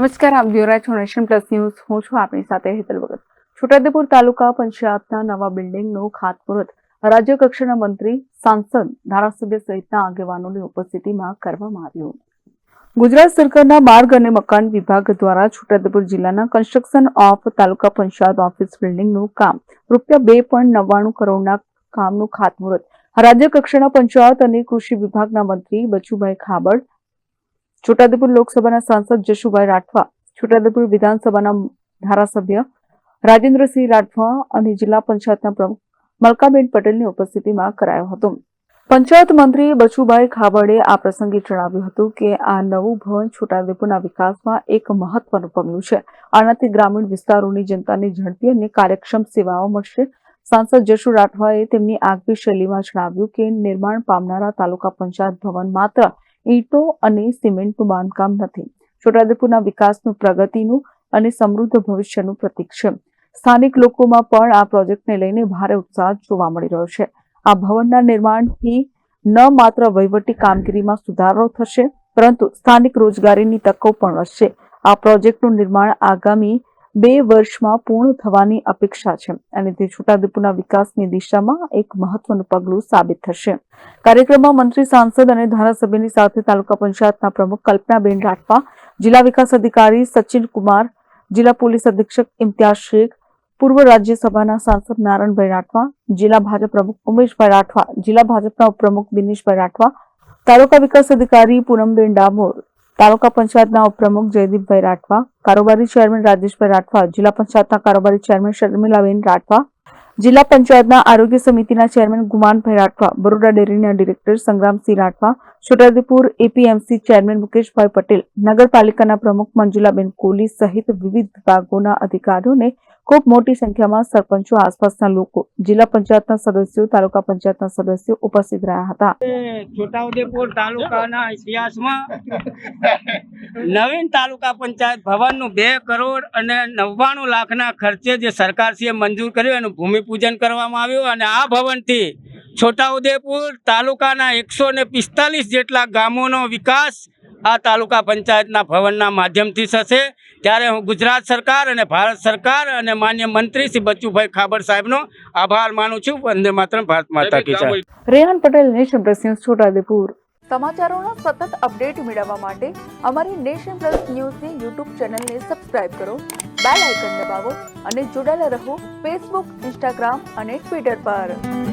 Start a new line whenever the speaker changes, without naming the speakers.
નમસ્કાર, આપ જોઈ રહ્યા પ્લસ ન્યૂઝ. હું છું આપણી સાથે હેતલ ભગત. છોટાઉદેપુર તાલુકા પંચાયતના નવા બિલ્ડિંગનું ખાતમુહૂર્ત રાજ્ય મંત્રી, સાંસદ, ધારાસભ્ય સહિતના આગેવાનોની ઉપસ્થિતિમાં કરવામાં આવ્યું. ગુજરાત સરકારના માર્ગ અને મકાન વિભાગ દ્વારા છોટાઉદેપુર જિલ્લાના construction of taluka panchayat office બિલ્ડિંગનું કામ રૂપિયા બે પોઈન્ટ નવ્વાણું કરોડના કામનું ખાતમુહૂર્ત રાજ્ય કક્ષાના પંચાયત અને કૃષિ વિભાગના મંત્રી બચુભાઈ ખાબડ છોટાઉદેપુર લોકસભાના સાંસદ જશુભાઈ રાઠવા, છોટાઉદેપુર વિધાનસભાના ધારાસભ્ય રાજેન્દ્રસિંહ રાઠવા અને જિલ્લા પંચાયતના પ્રમુખ મલકાબેન પટેલની ઉપસ્થિતિમાં કરાયો હતો. પંચાયત મંત્રી બચુભાઈ ખાબડે આ પ્રસંગે જણાવ્યું હતું કે આ નવું ભવન છોટાઉદેપુરના વિકાસમાં એક મહત્વનું પગલું છે. આનાથી ગ્રામીણ વિસ્તારોની જનતાને ઝડપી અને કાર્યક્ષમ સેવાઓ મળશે. સાંસદ જશુ રાઠવાએ તેમની આગવી શૈલીમાં જણાવ્યું કે નિર્માણ પામનારા તાલુકા પંચાયત ભવન માત્ર ઈંટો અને સિમેન્ટનું બાંધકામ નથી. છોટાઉદેપુરના વિકાસનું પ્રગતિનું અને સમૃદ્ધ ભવિષ્યનું પ્રતીક છે. સ્થાનિક લોકોમાં પણ આ પ્રોજેક્ટને લઈને ભારે ઉત્સાહ જોવા મળી રહ્યો છે. આ ભવનના નિર્માણથી ન માત્ર વહીવટી કામગીરીમાં સુધારો થશે, પરંતુ સ્થાનિક રોજગારીની તકો પણ વધશે. આ પ્રોજેક્ટનું નિર્માણ આગામી બે વર્ષમાં પૂર્ણ થવાની અપેક્ષા છે અને તે છોટાઉદેપુરના વિકાસની દિશામાં એક મહત્વનું પગલું સાબિત થશે. કાર્યક્રમમાં મંત્રી, સાંસદ અને ધારાસભ્યની સાથે તાલુકા પંચાયતના પ્રમુખ કલ્પનાબેન રાઠવા, જિલ્લા વિકાસ અધિકારી સચિન કુમાર, જિલ્લા પોલીસ અધિક્ષક ઇમ્તિયાઝ શેખ, પૂર્વ રાજ્યસભાના સાંસદ નારણભાઈ રાઠવા, જિલ્લા ભાજપ પ્રમુખ ઉમેશભાઈ રાઠવા, જિલ્લા ભાજપના ઉપપ્રમુખ દિનેશભાઈ રાઠવા, તાલુકા વિકાસ અધિકારી પૂનમબેન ડામોર તાલુકા પંચાયતના ઉપપ્રમુખ જયદીપભાઈ રાઠવા, કારોબારી ચેરમેન રાજેશભાઈ રાઠવા, જિલ્લા પંચાયતના કારોબારી ચેરમેન શર્મિલાબેન રાઠવા, જિલ્લા પંચાયતના આરોગ્ય સમિતિના ચેરમેન ગુમાનભાઈ રાઠવા, બરોડા ડેરીના director Sangramsinh Rathwa Chhotaudepur APMC chairman Mukeshbhai Patel, નગરપાલિકાના પ્રમુખ મંજુલાબેન કોહલી સહિત વિવિધ વિભાગોના અધિકારીઓને ખૂબ મોટી સંખ્યામાં સરપંચો, આસપાસના લોકો, જિલ્લા પંચાયતના સદસ્યો, તાલુકા પંચાયતના સદસ્યો ઉપસ્થિત રહ્યા હતા.
છોટાઉદેપુર તાલુકાના ઇતિહાસમાં નવીન તાલુકા પંચાયત ભવનનું બે કરોડ અને નવ્વાણું લાખના ખર્ચે જે સરકારશ્રીએ મંજૂર કર્યું, એનું ભૂમિપૂજન કરવામાં આવ્યું અને આ ભવનથી છોટાઉદેપુર તાલુકાના એકસો ને પિસ્તાલીસ જેટલા ગામોનો વિકાસ આ તાલુકા પંચાયતના ભવનના માધ્યમથી થશે. ત્યારે હું ગુજરાત સરકાર અને ભારત સરકાર અને માન્ય મંત્રી શ્રી બચુભાઈ ખાબર સાહેબનો આભાર માનું છું. વંદે માત્ર ભારત માતા કી જય.
Rehan Patel nation press news Chhota Udepur. સમાચારોનો સતત અપડેટ મેળવવા માટે અમારી નેશન પ્લસ ન્યૂઝની યુટ્યુબ ચેનલને સબસ્ક્રાઇબ કરો બેલ આઇકન દબાવો અને જોડાયેલા રહો ફેસબુક ઇન્સ્ટાગ્રામ અને ટ્વિટર પર.